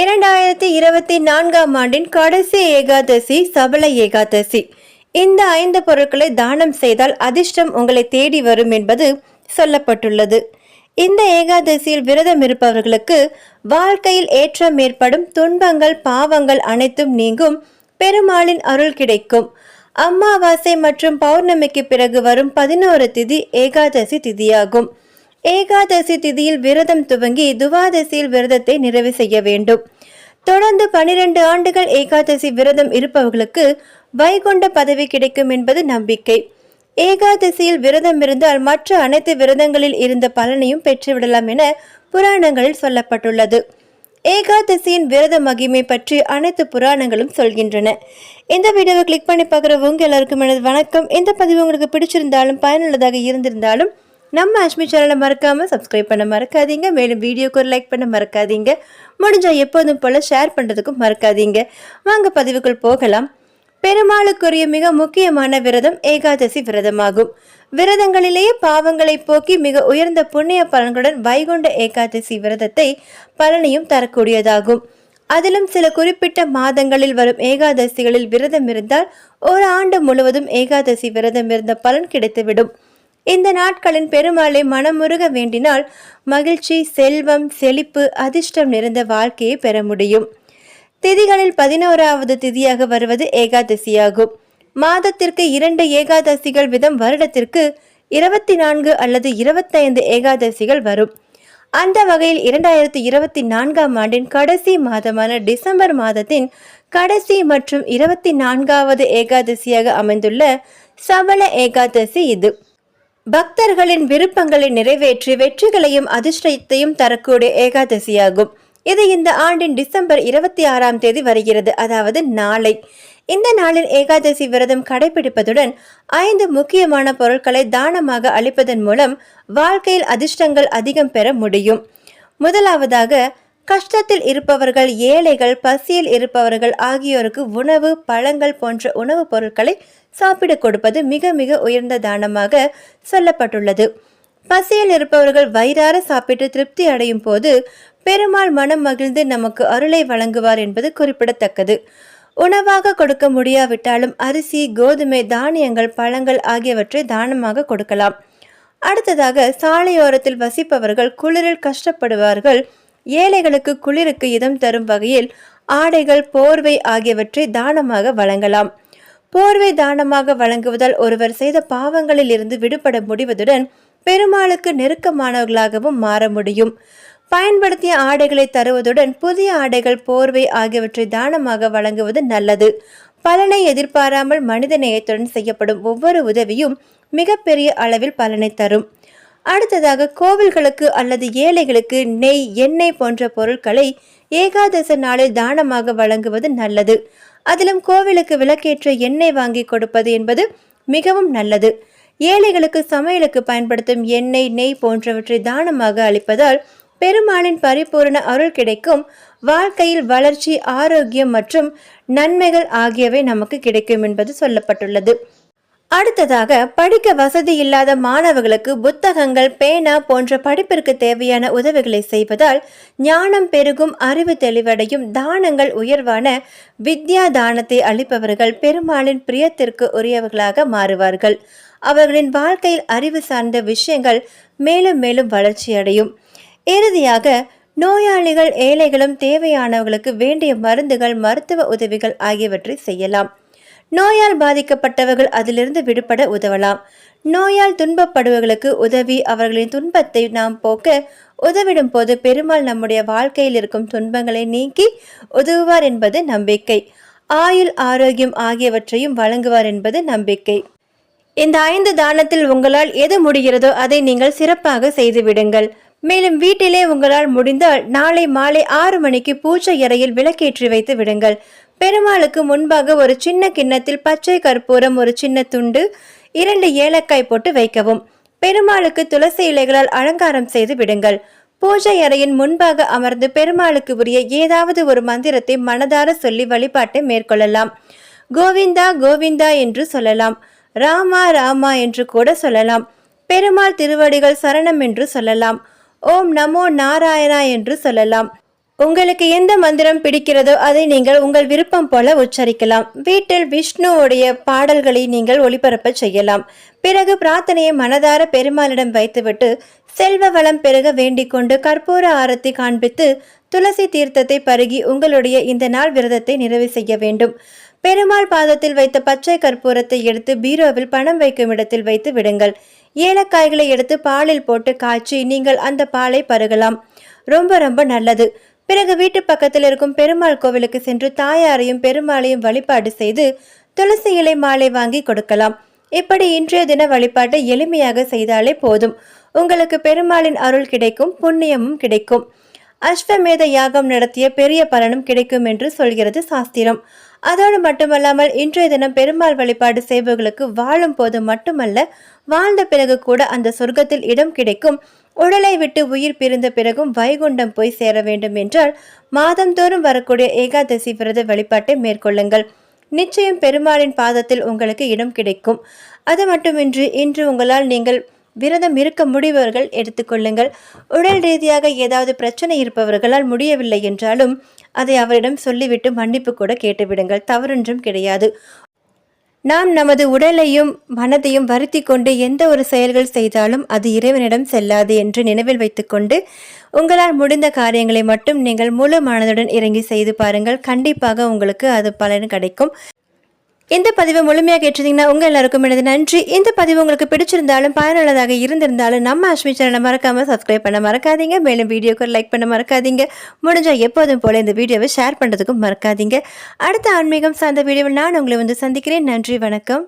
இரண்டாயிரத்தி இருபத்தி நான்காம் ஆண்டின் கடைசி ஏகாதசி சபல ஏகாதசி. இந்த ஐந்து பொருட்களை தானம் செய்தால் அதிர்ஷ்டம் உங்களை தேடி வரும் என்பது சொல்லப்பட்டுள்ளது. இந்த ஏகாதசியில் விரதம் இருப்பவர்களுக்கு வாழ்க்கையில் ஏற்றம் ஏற்படும் துன்பங்கள் பாவங்கள் அனைத்தும் நீங்கும். பெருமாளின் அருள் கிடைக்கும். அம்மாவாசை மற்றும் பௌர்ணமிக்கு பிறகு வரும் பதினோரு திதி ஏகாதசி திதியாகும். ஏகாதசி திதியில் விரதம் துவங்கி துவாதசியில் விரதத்தை நிறைவு செய்ய வேண்டும். தொடர்ந்து பனிரெண்டு ஆண்டுகள் ஏகாதசி விரதம் இருப்பவர்களுக்கு வைகுண்ட பதவி கிடைக்கும் என்பது நம்பிக்கை. ஏகாதசியில் விரதம் இருந்தால் மற்ற அனைத்து விரதங்களில் இருந்த பலனையும் பெற்றுவிடலாம் என புராணங்களில் சொல்லப்பட்டுள்ளது. ஏகாதசியின் விரத மகிமை பற்றி அனைத்து புராணங்களும் சொல்கின்றன. இந்த வீடியோவை கிளிக் பண்ணி பார்க்குற உங்க எல்லாருக்கும் எனது வணக்கம். இந்த பதிவு உங்களுக்கு பிடிச்சிருந்தாலும் பயனுள்ளதாக இருந்திருந்தாலும் நம்ம அஷ்மி சேனலை மறக்காமல் சப்ஸ்கிரைப் பண்ண மறக்காதீங்க. மேலும் வீடியோக்கு ஒரு லைக் பண்ண மறக்காதீங்க. முடிஞ்சால் எப்போதும் போல் ஷேர் பண்ணுறதுக்கும் மறக்காதீங்க. வாங்க பதிவுக்குள் போகலாம். பெருமாளுக்குரிய மிக முக்கியமான விரதம் ஏகாதசி விரதமாகும். விரதங்களிலேயே பாவங்களை போக்கி மிக உயர்ந்த புண்ணிய பலன்களுடன் வைகுண்ட ஏகாதசி விரதத்தை பலனையும் தரக்கூடியதாகும். அதிலும் சில குறிப்பிட்ட மாதங்களில் வரும் ஏகாதசிகளில் விரதம் இருந்தால் ஒரு ஆண்டு முழுவதும் ஏகாதசி விரதம் இருந்த பலன் கிடைத்துவிடும். இந்த நாட்களின் பெருமாளை மனமுருக வேண்டினால் மகிழ்ச்சி செல்வம் செழிப்பு அதிர்ஷ்டம் நிறைந்த வாழ்க்கையை பெற முடியும். திதிகளில் பதினோராவது திதியாக வருவது ஏகாதசியாகும். மாதத்திற்கு இரண்டு ஏகாதசிகள் விதம் வருடத்திற்கு இருபத்தி நான்கு அல்லது இருபத்தைந்து ஏகாதசிகள் வரும். அந்த வகையில் இரண்டாயிரத்தி இருபத்தி நான்காம் ஆண்டின் கடைசி மாதமான டிசம்பர் மாதத்தின் கடைசி மற்றும் இருபத்தி நான்காவது ஏகாதசியாக அமைந்துள்ள சபல ஏகாதசி இது. பக்தர்களின் விருப்பங்களை நிறைவேற்றி வெற்றிகளையும் அதிர்ஷ்டத்தையும் தரக்கூடிய ஏகாதசியாகும். இது இந்த ஆண்டின் டிசம்பர் இருபத்தி ஆறாம் தேதி வருகிறது. அதாவது நாளை. இந்த நாளில் ஏகாதசி விரதம் கடைபிடிப்பதுடன் ஐந்து முக்கியமான பொருட்களை தானமாக அளிப்பதன் மூலம் வாழ்க்கையில் அதிர்ஷ்டங்கள் அதிகம் பெற முடியும். முதலாவதாக கஷ்டத்தில் இருப்பவர்கள் ஏழைகள் பசியில் இருப்பவர்கள் ஆகியோருக்கு உணவு பழங்கள் போன்ற உணவுப் பொருட்களை சாப்பிட கொடுப்பது மிக மிக உயர்ந்த தானமாக சொல்லப்பட்டுள்ளது. பசியில் இருப்பவர்கள் வயிறார சாப்பிட்டு திருப்தி அடையும் போது பெருமாள் மனம் மகிழ்ந்து நமக்கு அருளை வழங்குவார் என்பது குறிப்பிடத்தக்கது. உணவாக கொடுக்க முடியாவிட்டாலும் அரிசி கோதுமை தானியங்கள் பழங்கள் ஆகியவற்றை தானமாக கொடுக்கலாம். அடுத்ததாக சாலையோரத்தில் வசிப்பவர்கள் குளிரில் கஷ்டப்படுவார்கள். ஏழைகளுக்கு குளிருக்கு இதம் தரும் வகையில் ஆடைகள் போர்வை ஆகியவற்றை தானமாக வழங்கலாம். போர்வை தானமாக வழங்குவதால் ஒருவர் செய்த பாவங்களில் இருந்து விடுபட முடிவதுடன் பெருமாளுக்கு நெருக்கமானவர்களாகவும் மாற முடியும். பயன்படுத்திய ஆடைகளை தருவதுடன் புதிய ஆடைகள் போர்வை ஆகியவற்றை தானமாக வழங்குவது நல்லது. பலனை எதிர்பாராமல் மனித நேயத்துடன் செய்யப்படும் ஒவ்வொரு உதவியும் மிகப்பெரிய அளவில் பலனை தரும். அடுத்ததாக கோவில்களுக்கு அல்லது ஏழைகளுக்கு நெய் எண்ணெய் போன்ற பொருட்களை ஏகாதச நாளில் தானமாக வழங்குவது நல்லது. அதிலும் கோவிலுக்கு விளக்கேற்ற எண்ணெய் வாங்கி கொடுப்பது என்பது மிகவும் நல்லது. ஏழைகளுக்கு சமையலுக்கு பயன்படுத்தும் எண்ணெய் நெய் போன்றவற்றை தானமாக அளிப்பதால் பெருமாளின் பரிபூரண அருள் கிடைக்கும். வாழ்க்கையில் வளர்ச்சி ஆரோக்கியம் மற்றும் நன்மைகள் ஆகியவை நமக்கு கிடைக்கும் என்பது சொல்லப்பட்டுள்ளது. அடுத்ததாக படிக்க வசதி இல்லாத மாணவர்களுக்கு புத்தகங்கள் பேனா போன்ற படிப்பிற்கு தேவையான உதவிகளை செய்வதால் ஞானம் பெருகும் அறிவு தெளிவடையும் தானங்கள் உயர்வான வித்யா தானத்தை அளிப்பவர்கள் பெருமாளின் பிரியத்திற்கு உரியவர்களாக மாறுவார்கள். அவர்களின் வாழ்க்கையில் அறிவு சார்ந்த விஷயங்கள் மேலும் மேலும் வளர்ச்சியடையும். இறுதியாக நோயாளிகள் ஏழைகளும் தேவையானவர்களுக்கு வேண்டிய மருந்துகள் மருத்துவ உதவிகள் ஆகியவற்றை செய்யலாம். நோயால் பாதிக்கப்பட்டவர்கள் அதிலிருந்து விடுபட உதவலாம். நோயால் துன்பப்படுபவர்களுக்கு உதவி அவர்களின் துன்பத்தை நாம் போக்க உதவிடும் போது பெருமாள் நம்முடைய வாழ்க்கையில் இருக்கும் துன்பங்களை நீக்கி உதவுவார் என்பது நம்பிக்கை. ஆயுள் ஆரோக்கியம் ஆகியவற்றையும் வழங்குவார் என்பது நம்பிக்கை. இந்த ஐந்து தானத்தில் உங்களால் எது முடிகிறதோ அதை நீங்கள் சிறப்பாக செய்துவிடுங்கள். மேலும் வீட்டிலே உங்களால் முடிந்தால் நாளை மாலை ஆறு மணிக்கு பூஜை அறையில் விளக்கேற்றி வைத்து விடுங்கள். பெருமாளுக்கு முன்பாக ஒரு சின்ன கிண்ணத்தில் பச்சை கற்பூரம் ஒரு சின்ன துண்டு இரண்டு ஏலக்காய் போட்டு வைக்கவும். பெருமாளுக்கு துளசி இலைகளால் அலங்காரம் செய்து விடுங்கள். பூஜை அறையின் முன்பாக அமர்ந்து பெருமாளுக்கு உரிய ஏதாவது ஒரு மந்திரத்தை மனதார சொல்லி வழிபாட்டை மேற்கொள்ளலாம். கோவிந்தா கோவிந்தா என்று சொல்லலாம். ராமா ராமா என்று கூட சொல்லலாம். பெருமாள் திருவடிகள் சரணம் என்று சொல்லலாம். ஓம் நமோ நாராயணா என்று சொல்லலாம். உங்களுக்கு எந்த மந்திரம் பிடிக்கிறதோ அதை நீங்கள் உங்கள் விருப்பம் போல உச்சரிக்கலாம். வீட்டில் விஷ்ணுவுடைய பாடல்களை நீங்கள் ஒளிபரப்ப செய்யலாம். பிறகு பிரார்த்தனையை மனதார பெருமாளிடம் வைத்துவிட்டு செல்வ வளம் பெருக வேண்டிக் கொண்டு கற்பூர ஆரத்தி காண்பித்து துளசி தீர்த்தத்தை பருகி உங்களுடைய இந்த நாள் விரதத்தை நிறைவு செய்ய வேண்டும். பெருமாள் பாதத்தில் வைத்த பச்சை கற்பூரத்தை எடுத்து பீரோவில் பணம் வைக்கும் இடத்தில் வைத்து விடுங்கள். ஏலக்காய்களை எடுத்து பாலில் போட்டு காய்ச்சி நீங்கள் அந்த பாலை பருகலாம். ரொம்ப ரொம்ப நல்லது. பிறகு வீட்டு பக்கத்தில் இருக்கும் பெருமாள் கோவிலுக்கு சென்று தாயாரையும் பெருமாளையும் வழிபாடு செய்து துளசி இலை மாலை வாங்கி கொடுக்கலாம். இப்படி இன்றைய தின வழிபாட்டை எளிமையாக செய்தாலே போதும். உங்களுக்கு பெருமாளின் அருள் கிடைக்கும் புண்ணியமும் கிடைக்கும். அஸ்வமேத யாகம் நடத்திய பெரிய பலனும் கிடைக்கும் என்று சொல்கிறது சாஸ்திரம். அதோடு மட்டுமல்லாமல் இன்றைய தினம் பெருமாள் வழிபாடு செய்பவர்களுக்கு வாழும் போது மட்டுமல்ல வாழ்ந்த பிறகு கூட அந்த சொர்க்கத்தில் இடம் கிடைக்கும். உடலை விட்டு உயிர் பிரிந்த பிறகும் வைகுண்டம் போய் சேர வேண்டும் என்றால் மாதந்தோறும் வரக்கூடிய ஏகாதசி விரத வழிபாட்டை மேற்கொள்ளுங்கள். நிச்சயம் பெருமாளின் பாதத்தில் உங்களுக்கு இடம் கிடைக்கும். அது மட்டுமின்றி இன்று உங்களால் நீங்கள் விரதம் இருக்க முடிபவர்கள் எடுத்துக்கொள்ளுங்கள் உடல் ரீதியாக ஏதாவது பிரச்சனை இருப்பவர்களால் முடியவில்லை என்றாலும் அதை அவரிடம் சொல்லிவிட்டு மன்னிப்பு கூட கேட்டுவிடுங்கள். தவறொன்றும் கிடையாது. நாம் நமது உடலையும் மனதையும் வருத்தி கொண்டு எந்த ஒரு செயல்கள் செய்தாலும் அது இறைவனிடம் செல்லாது என்று நினைவில் வைத்துக்கொண்டு உங்களால் முடிந்த காரியங்களை மட்டும் நீங்கள் முழு மனதுடன் இறங்கி செய்து பாருங்கள். கண்டிப்பாக உங்களுக்கு அது பலன் கிடைக்கும். இந்த பதிவை முழுமையாக கேட்டிருந்தீங்கன்னா உங்கள் எல்லாருக்கும் எனது நன்றி. இந்த பதிவு உங்களுக்கு பிடிச்சிருந்தாலும் பயனுள்ளதாக இருந்திருந்தாலும் நம்ம அஸ்மி சேனலை மறக்காமல் சப்ஸ்கிரைப் பண்ண மறக்காதீங்க. மேலும் வீடியோக்கு லைக் பண்ண மறக்காதீங்க. முடிஞ்சால் எப்போதும் போல இந்த வீடியோவை ஷேர் பண்ணுறதுக்கும் மறக்காதீங்க. அடுத்த ஆன்மீகம் சார்ந்த வீடியோவில் நான் உங்களை வந்து சந்திக்கிறேன். நன்றி வணக்கம்.